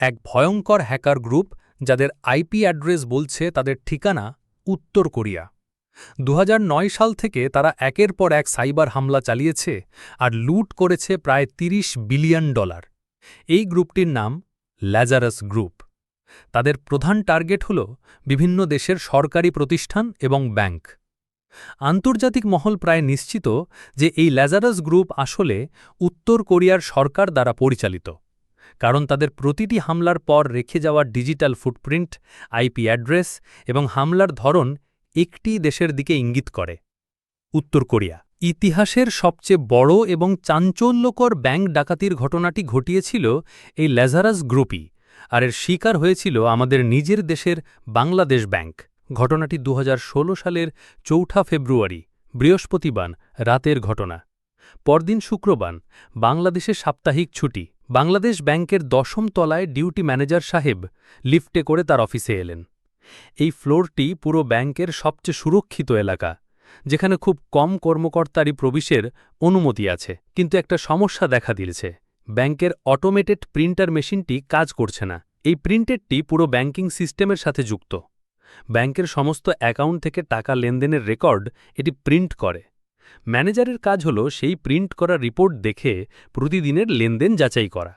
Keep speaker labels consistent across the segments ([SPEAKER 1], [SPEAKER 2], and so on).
[SPEAKER 1] এক ভয়ঙ্কর hacker group যাদের আইপি অ্যাড্রেস বলছে তাদের ঠিকানা উত্তর কোরিয়া। দু হাজার নয় সাল থেকে তারা একের পর এক সাইবার হামলা চালিয়েছে আর লুট করেছে প্রায় ৩০ বিলিয়ন ডলার। এই গ্রুপটির নাম ল্যাজারাস গ্রুপ। তাদের প্রধান টার্গেট হল বিভিন্ন দেশের সরকারি প্রতিষ্ঠান এবং ব্যাংক। আন্তর্জাতিক মহল প্রায় নিশ্চিত যে এই ল্যাজারাস গ্রুপ আসলে উত্তর কোরিয়ার সরকার দ্বারা পরিচালিত। কারণ তাদের প্রতিটি হামলার পর রেখে যাওয়া ডিজিটাল ফুটপ্রিন্ট, আইপি অ্যাড্রেস এবং হামলার ধরন একটি দেশের দিকে ইঙ্গিত করে। উত্তর কোরিয়া। ইতিহাসের সবচেয়ে বড় এবং চাঞ্চল্যকর ব্যাংক ডাকাতির ঘটনাটি ঘটিয়েছিল এই ল্যাজারাস গ্রুপই, আর এর শিকার হয়েছিল আমাদের নিজের দেশের বাংলাদেশ ব্যাংক। ঘটনাটি দু হাজার ষোলো সালের চৌঠা ফেব্রুয়ারি, বৃহস্পতিবার রাতের ঘটনা। পরদিন শুক্রবার, বাংলাদেশে সাপ্তাহিক ছুটি। বাংলাদেশ ব্যাংকের দশম তলায় ডিউটি ম্যানেজার সাহেব লিফটে করে তার অফিসে এলেন। এই ফ্লোরটি পুরো ব্যাংকের সবচেয়ে সুরক্ষিত এলাকা, যেখানে খুব কম কর্মকর্তারই প্রবেশের অনুমতি আছে। কিন্তু একটা সমস্যা দেখা দিয়েছে, ব্যাংকের অটোমেটেড প্রিন্টার মেশিনটি কাজ করছে না। এই প্রিন্টেডটি পুরো ব্যাংকিং সিস্টেমের সাথে যুক্ত। ব্যাংকের সমস্ত অ্যাকাউন্ট থেকে টাকা লেনদেনের রেকর্ড এটি প্রিন্ট করে। ম্যানেজারের কাজ হল সেই প্রিন্ট করা রিপোর্ট দেখে প্রতিদিনের লেনদেন যাচাই করা।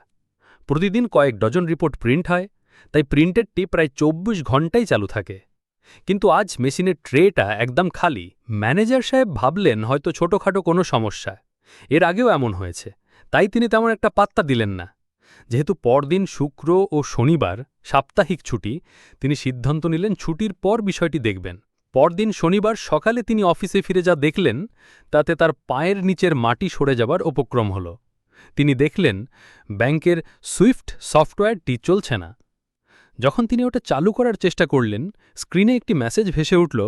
[SPEAKER 1] প্রতিদিন কয়েক ডজন রিপোর্ট প্রিন্ট হয়, তাই প্রিন্টেডটি প্রায় চব্বিশ ঘন্টাই চালু থাকে। কিন্তু আজ মেশিনের ট্রেটা একদম খালি। ম্যানেজার সাহেব ভাবলেন হয়তো ছোটখাটো কোনো সমস্যা। এর আগেও এমন হয়েছে, তাই তিনি তেমন একটা পাত্তা দিলেন না। যেহেতু পরদিন শুক্র ও শনিবার সাপ্তাহিক ছুটি, তিনি সিদ্ধান্ত নিলেন ছুটির পর বিষয়টি দেখবেন। পরদিন শনিবার সকালে তিনি অফিসে ফিরে যা দেখলেন, তাতে তার পায়ের নিচের মাটি সরে যাবার উপক্রম হল। তিনি দেখলেন, ব্যাংকের সুইফট সফটওয়্যারটি চলছে না। যখন তিনি ওটা চালু করার চেষ্টা করলেন, স্ক্রিনে একটি মেসেজ ভেসে উঠল,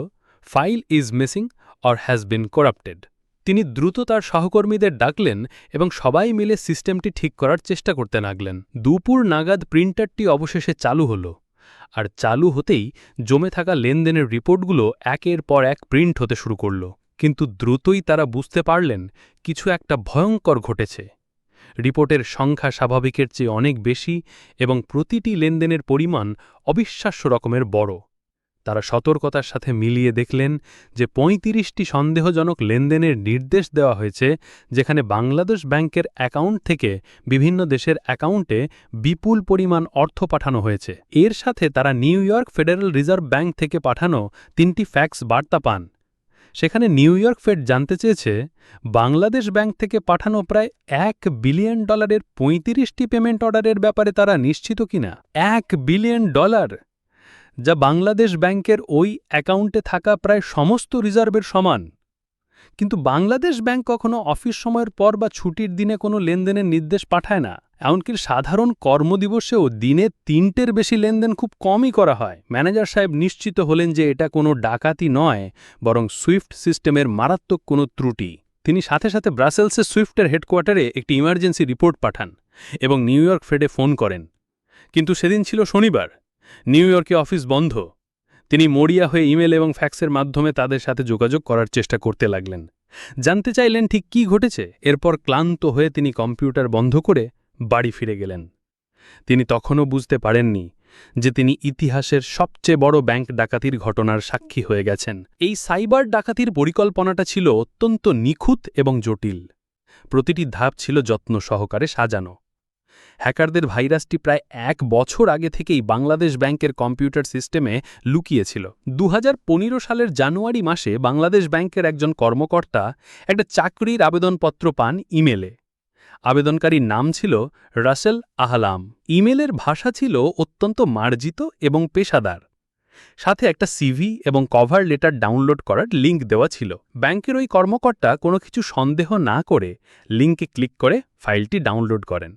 [SPEAKER 1] file is missing or has been corrupted. তিনি দ্রুত তার সহকর্মীদের ডাকলেন এবং সবাই মিলে সিস্টেমটি ঠিক করার চেষ্টা করতে লাগলেন। দুপুর নাগাদ প্রিন্টারটি অবশেষে চালু হল। আর চালু হতেই জমে থাকা লেনদেনের রিপোর্টগুলো একের পর এক প্রিন্ট হতে শুরু করল। কিন্তু দ্রুতই তারা বুঝতে পারলেন কিছু একটা ভয়ঙ্কর ঘটেছে। রিপোর্টের সংখ্যা স্বাভাবিকের চেয়ে অনেক বেশি এবং প্রতিটি লেনদেনের পরিমাণ অবিশ্বাস্য রকমের বড়। তারা সতর্কতার সাথে মিলিয়ে দেখলেন যে ৩৫টি সন্দেহজনক লেনদেনের নির্দেশ দেওয়া হয়েছে, যেখানে বাংলাদেশ ব্যাংকের অ্যাকাউন্ট থেকে বিভিন্ন দেশের অ্যাকাউন্টে বিপুল পরিমাণ অর্থ পাঠানো হয়েছে। এর সাথে তারা New York Federal Reserve bank থেকে পাঠানো তিনটি ফ্যাক্স বার্তা পান। সেখানে নিউ ইয়র্ক ফেড জানতে চেয়েছে, বাংলাদেশ ব্যাংক থেকে পাঠানো প্রায় এক বিলিয়ন ডলারের ৩৫টি পেমেন্ট অর্ডারের ব্যাপারে তারা নিশ্চিত কিনা? এক বিলিয়ন ডলার? যা বাংলাদেশ ব্যাংকের ওই অ্যাকাউন্টে থাকা প্রায় সমস্ত রিজার্ভের সমান। কিন্তু বাংলাদেশ ব্যাংক কখনো অফিস সময়ের পর বা ছুটির দিনে কোনো লেনদেনের নির্দেশ পাঠায় না, এমনকি সাধারণ কর্মদিবসেও দিনে তিনটের বেশি লেনদেন খুব কমই করা হয়। ম্যানেজার সাহেব নিশ্চিত হলেন যে এটা কোনো ডাকাতি নয়, বরং সুইফট সিস্টেমের মারাত্মক কোনো ত্রুটি। তিনি সাথে সাথে ব্রাসেলসের সুইফটের হেডকোয়ার্টারে একটি ইমার্জেন্সি রিপোর্ট পাঠান এবং নিউ ইয়র্ক ফেডে ফোন করেন। কিন্তু সেদিন ছিল শনিবার। নিউ ইয়র্কে অফিস বন্ধ। তিনি মরিয়া হয়ে ইমেল এবং ফ্যাক্সের মাধ্যমে তাদের সাথে যোগাযোগ করার চেষ্টা করতে লাগলেন। জানতে চাইলেন ঠিক কি ঘটেছে? এরপর ক্লান্ত হয়ে তিনি কম্পিউটার বন্ধ করে বাড়ি ফিরে গেলেন। তিনি তখনও বুঝতে পারেননি যে তিনি ইতিহাসের সবচেয়ে বড় ব্যাংক ডাকাতির ঘটনার সাক্ষী হয়ে গেছেন। এই সাইবার ডাকাতির পরিকল্পনাটা ছিল অত্যন্ত নিখুঁত এবং জটিল। প্রতিটি ধাপ ছিল যত্ন সহকারে সাজানো। হ্যাকারদের ভাইরাসটি প্রায় এক বছর আগে থেকেই বাংলাদেশ ব্যাংকের কম্পিউটার সিস্টেমে লুকিয়েছিল। দু হাজার পনেরো সালের জানুয়ারি মাসে বাংলাদেশ ব্যাংকের একজন কর্মকর্তা একটা চাকরির আবেদনপত্র পান ইমেলে। আবেদনকারীর নাম ছিল রাসেল আহলাম। ইমেলের ভাষা ছিল অত্যন্ত মার্জিত এবং পেশাদার। সাথে একটা সিভি এবং কভার লেটার ডাউনলোড করার লিঙ্ক দেওয়া ছিল। ব্যাংকের ওই কর্মকর্তা কোনো কিছু সন্দেহ না করে লিঙ্কে ক্লিক করে ফাইলটি ডাউনলোড করেন।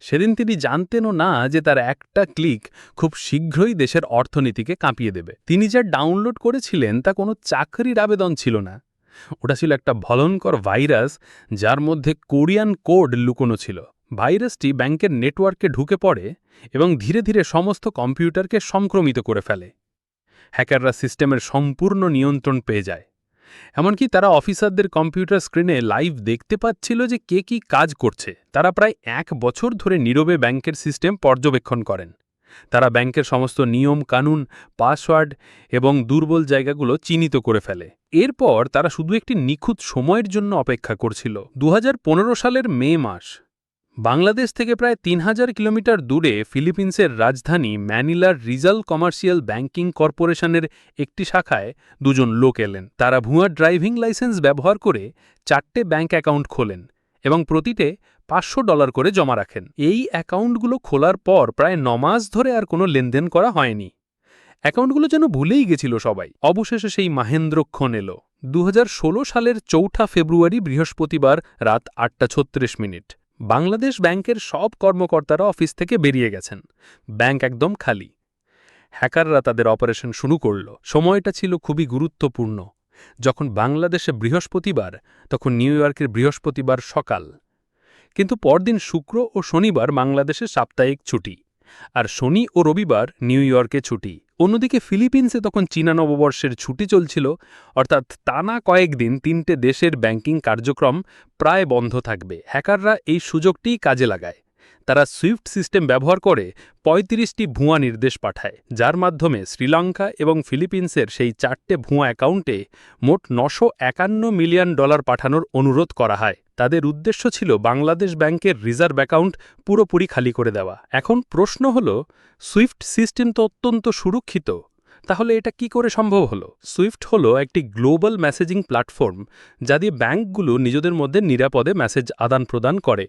[SPEAKER 1] সেদিন তিনি জানতেনও না যে তার একটা ক্লিক খুব শীঘ্রই দেশের অর্থনীতিকে কাঁপিয়ে দেবে। তিনি যা ডাউনলোড করেছিলেন তা কোনো চাকরির আবেদন ছিল না। ওটা ছিল একটা ভয়ঙ্কর ভাইরাস যার মধ্যে কোরিয়ান কোড লুকোনো ছিল। ভাইরাসটি ব্যাংকের নেটওয়ার্কে ঢুকে পড়ে এবং ধীরে ধীরে সমস্ত কম্পিউটারকে সংক্রমিত করে ফেলে। হ্যাকাররা সিস্টেমের সম্পূর্ণ নিয়ন্ত্রণ পেয়ে যায়।
[SPEAKER 2] এমনকি তারা অফিসারদের কম্পিউটার স্ক্রিনে লাইভ দেখতে পাচ্ছিল যে কে কি কাজ করছে। তারা প্রায় এক বছর ধরে নীরবে ব্যাংকের সিস্টেম পর্যবেক্ষণ করেন। তারা ব্যাংকের সমস্ত নিয়ম, কানুন, পাসওয়ার্ড এবং দুর্বল জায়গাগুলো চিহ্নিত করে ফেলে। এরপর তারা শুধু একটি নিখুঁত সময়ের জন্য অপেক্ষা করছিল। দু হাজার পনেরো সালের মে মাস বাংলাদেশ থেকে প্রায় তিন হাজার কিলোমিটার দূরে ফিলিপিন্সের রাজধানী ম্যানিলার রিজাল কমার্শিয়াল ব্যাংকিং কর্পোরেশনের একটি শাখায় দুজন লোক এলেন। তারা ভুয়া ড্রাইভিং লাইসেন্স ব্যবহার করে চারটে ব্যাংক অ্যাকাউন্ট খোলেন এবং প্রতিটে পাঁচশো ডলার করে জমা রাখেন। এই অ্যাকাউন্টগুলো খোলার পর প্রায় নমাস ধরে আর কোনো লেনদেন করা হয়নি। অ্যাকাউন্টগুলো যেন ভুলেই গেছিল সবাই। অবশেষে সেই মাহেন্দ্রক্ষণ এলো। দু হাজার ষোলো সালের চৌঠা ফেব্রুয়ারি বৃহস্পতিবার রাত আটটা ছত্রিশ মিনিট। বাংলাদেশ ব্যাংকের সব কর্মকর্তারা অফিস থেকে বেরিয়ে গেছেন। ব্যাংক একদম খালি। হ্যাকাররা তাদের অপারেশন শুরু করল। সময়টা ছিল খুবই গুরুত্বপূর্ণ। যখন বাংলাদেশে বৃহস্পতিবার, তখন নিউ ইয়র্কের বৃহস্পতিবার সকাল। কিন্তু পরদিন শুক্র ও শনিবার বাংলাদেশে সাপ্তাহিক ছুটি। আর শনি ও রবিবার নিউ ইয়র্কে ছুটি। অন্যদিকে ফিলিপিন্সে তখন চীনা নববর্ষের ছুটি চলছিল, অর্থাৎ টানা কয়েকদিন তিনটে দেশের ব্যাংকিং কার্যক্রম প্রায় বন্ধ থাকবে। হ্যাকাররা এই সুযোগটি কাজে লাগায়। তারা সুইফট সিস্টেম ব্যবহার করে ৩৫টি ভুয়া নির্দেশ পাঠায়, যার মাধ্যমে শ্রীলঙ্কা এবং ফিলিপিন্সের সেই চারটে ভুয়া অ্যাকাউন্টে মোট নশো মিলিয়ন ডলার পাঠানোর অনুরোধ করা হয়। তাদের উদ্দেশ্য ছিল বাংলাদেশ ব্যাংকের রিজার্ভ অ্যাকাউন্ট পুরোপুরি খালি করে দেওয়া। এখন প্রশ্ন হল, সুইফট সিস্টেম তো অত্যন্ত সুরক্ষিত, তাহলে এটা কি করে সম্ভব হলো? সুইফট হলো একটি গ্লোবাল মেসেজিং প্ল্যাটফর্ম, যা দিয়ে ব্যাংকগুলো নিজেদের মধ্যে নিরাপদে মেসেজ আদান প্রদান করে।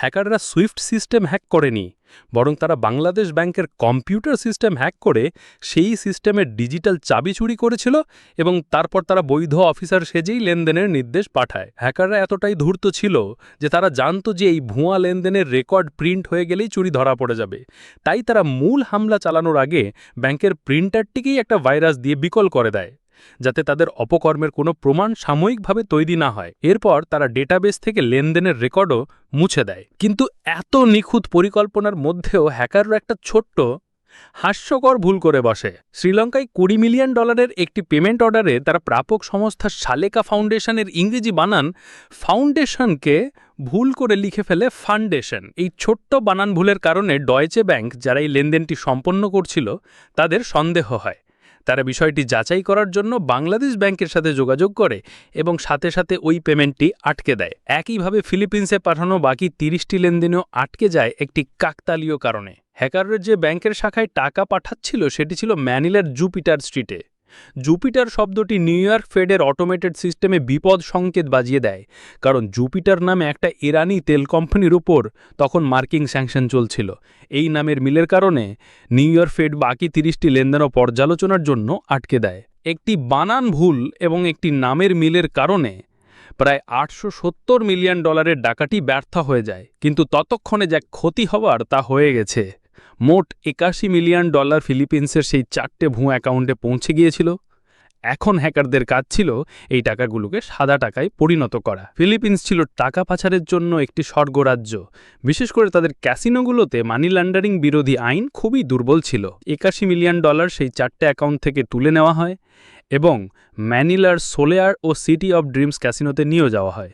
[SPEAKER 2] হ্যাকাররা সুইফট সিস্টেম হ্যাক করেনি, বরং তারা বাংলাদেশ ব্যাংকের কম্পিউটার সিস্টেম হ্যাক করে সেই সিস্টেমের ডিজিটাল চাবি চুরি করেছিল এবং তারপর তারা বৈধ অফিসার সেজেই লেনদেনের নির্দেশ পাঠায়। হ্যাকাররা এতটাই ধূর্ত ছিল যে তারা জানত যে এই ভুয়া লেনদেনের রেকর্ড প্রিন্ট হয়ে গেলেই চুরি ধরা পড়ে যাবে। তাই তারা মূল হামলা চালানোর আগে ব্যাংকের প্রিন্টারটিকেই একটা ভাইরাস দিয়ে বিকল করে দেয়। যাতে তাদের অপকর্মের কোনো প্রমাণ সাময়িকভাবে তৈরি না হয়। এরপর তারা ডেটাবেস থেকে লেনদেনের রেকর্ডও মুছে দেয়। কিন্তু এত নিখুঁত পরিকল্পনার মধ্যেও হ্যাকাররা একটা ছোট্ট, হাস্যকর ভুল করে বসে। শ্রীলঙ্কায় কুড়ি মিলিয়ন ডলারের একটি পেমেন্ট অর্ডারে তারা প্রাপক সংস্থা শালেকা ফাউন্ডেশনের ইংরেজি বানান ফাউন্ডেশনকে ভুল করে লিখে ফেলে ফান্ডেশন এই ছোট্ট বানান ভুলের কারণে ডয়েচে ব্যাংক যারা এই লেনদেনটি সম্পন্ন করছিল, তাদের সন্দেহ হয়। তারা বিষয়টি যাচাই করার জন্য বাংলাদেশ ব্যাংকের সাথে যোগাযোগ করে এবং সাথে সাথে ওই পেমেন্টটি আটকে দেয়। একইভাবে ফিলিপিন্সে পাঠানো বাকি তিরিশটি লেনদেনও আটকে যায় একটি কাকতালীয় কারণে। হ্যাকারের যে ব্যাংকের শাখায় টাকা পাঠাচ্ছিল সেটি ছিল ম্যানিলার জুপিটার স্ট্রিটে। জুপিটার শব্দটি নিউ ইয়র্ক ফেডের অটোমেটেড সিস্টেমে বিপদ সংকেত বাজিয়ে দেয়, কারণ জুপিটার নামে একটা ইরানি তেল কোম্পানির উপর তখন মার্কিং স্যাংশন চলছিল। এই নামের মিলের কারণে নিউ ইয়র্ক ফেড বাকি তিরিশটি লেনদেন পর্যালোচনার জন্য আটকে দেয়। একটি বানান ভুল এবং একটি নামের মিলের কারণে প্রায় আটশো সত্তর মিলিয়ন ডলারের ডাকাটি ব্যর্থ হয়ে যায়, কিন্তু ততক্ষণে যা ক্ষতি হওয়ার তা হয়ে গেছে। মোট একাশি মিলিয়ন ডলার ফিলিপিন্সের সেই চারটে ভুঁ অ্যাকাউন্টে পৌঁছে গিয়েছিল। এখন হ্যাকারদের কাজ ছিল এই টাকাগুলোকে সাদা টাকায় পরিণত করা। ফিলিপিন্স ছিল টাকা পাচারের জন্য একটি স্বর্গরাজ্য। বিশেষ করে তাদের ক্যাসিনোগুলোতে মানি লন্ডারিং বিরোধী আইন খুবই দুর্বল ছিল। একাশি মিলিয়ন ডলার সেই চারটে অ্যাকাউন্ট থেকে তুলে নেওয়া হয় এবং ম্যানিলার সোলেয়ার ও সিটি অব ড্রিমস ক্যাসিনোতে নিয়ে যাওয়া হয়।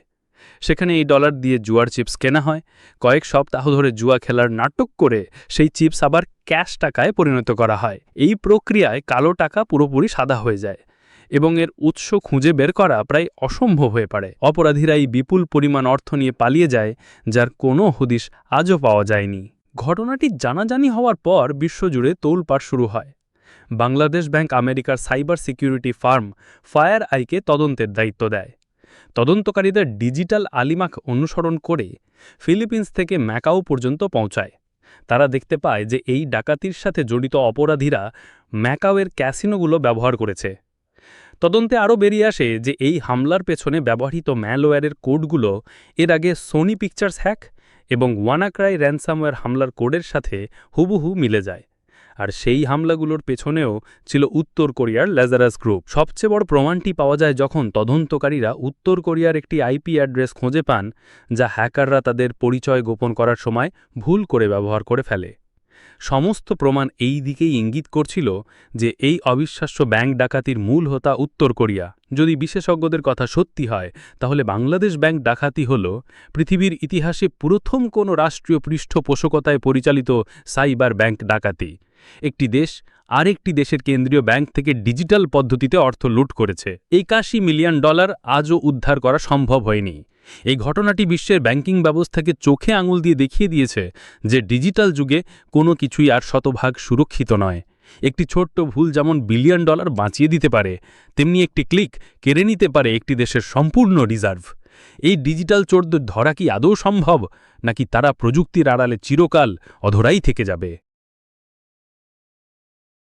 [SPEAKER 2] সেখানে এই ডলার দিয়ে জুয়ার চিপস কেনা হয়। কয়েক সপ্তাহ ধরে জুয়া খেলার নাটক করে সেই চিপস আবার ক্যাশ টাকায় পরিণত করা হয়। এই প্রক্রিয়ায় কালো টাকা পুরোপুরি সাদা হয়ে যায় এবং এর উৎস খুঁজে বের করা প্রায় অসম্ভব হয়ে পড়ে। অপরাধীরা এই বিপুল পরিমাণ অর্থ নিয়ে পালিয়ে যায়, যার কোনো হদিশ আজও পাওয়া যায়নি। ঘটনাটি জানাজানি হওয়ার পর বিশ্বজুড়ে তোলপাড় শুরু হয়। বাংলাদেশ ব্যাংক আমেরিকার সাইবার সিকিউরিটি ফার্ম ফায়ার আইকে তদন্তের দায়িত্ব দেয়। তদন্তকারীদের ডিজিটাল আলিমাক অনুসরণ করে ফিলিপিন্স থেকে ম্যাকাও পর্যন্ত পৌঁছায়। তারা দেখতে পায় যে এই ডাকাতির সাথে জড়িত অপরাধীরা ম্যাকাওয়ের ক্যাসিনোগুলো ব্যবহার করেছে। তদন্তে আরও বেরিয়ে আসে যে এই হামলার পেছনে ব্যবহৃত ম্যালওয়্যারের কোডগুলো এর আগে সোনি পিকচার্স হ্যাক এবং ওয়ানাক্রাই র্যানসামওয়্যার হামলার কোডের সাথে হুবহু মিলে যায়। আর সেই হামলাগুলোর পেছনেও ছিল উত্তর কোরিয়ার লেজারাস গ্রুপ। সবচেয়ে বড় প্রমাণটি পাওয়া যায় যখন তদন্তকারীরা উত্তর কোরিয়ার একটি আইপি অ্যাড্রেস খুঁজে পান, যা হ্যাকাররা তাদের পরিচয় গোপন করার সময় ভুল করে ব্যবহার করে ফেলে। সমস্ত প্রমাণ এই দিকেই ইঙ্গিত করছিল যে এই অবিশ্বাস্য ব্যাংক ডাকাতির মূল হোতা উত্তর কোরিয়া। যদি বিশেষজ্ঞদের কথা সত্যি হয়, তাহলে বাংলাদেশ ব্যাংক ডাকাতি হল পৃথিবীর ইতিহাসে প্রথম কোনো রাষ্ট্রীয় পৃষ্ঠপোষকতায় পরিচালিত সাইবার ব্যাংক ডাকাতি। একটি দেশ আরেকটি দেশের কেন্দ্রীয় ব্যাংক থেকে ডিজিটাল পদ্ধতিতে অর্থ লুট করেছে। একাশি মিলিয়ন ডলার আজও উদ্ধার করা সম্ভব হয়নি। এই ঘটনাটি বিশ্বের ব্যাংকিং ব্যবস্থাকে চোখে আঙুল দিয়ে দেখিয়ে দিয়েছে যে ডিজিটাল যুগে কোনো কিছুই আর শতভাগ সুরক্ষিত নয়। একটি ছোট্ট ভুল যেমন বিলিয়ন ডলার বাঁচিয়ে দিতে পারে, তেমনি একটি ক্লিক কেড়ে নিতে পারে একটি দেশের সম্পূর্ণ রিজার্ভ। এই ডিজিটাল চোরদের ধরা কি আদৌ সম্ভব? নাকি তারা প্রযুক্তির আড়ালে চিরকাল অধরাই থেকে যাবে?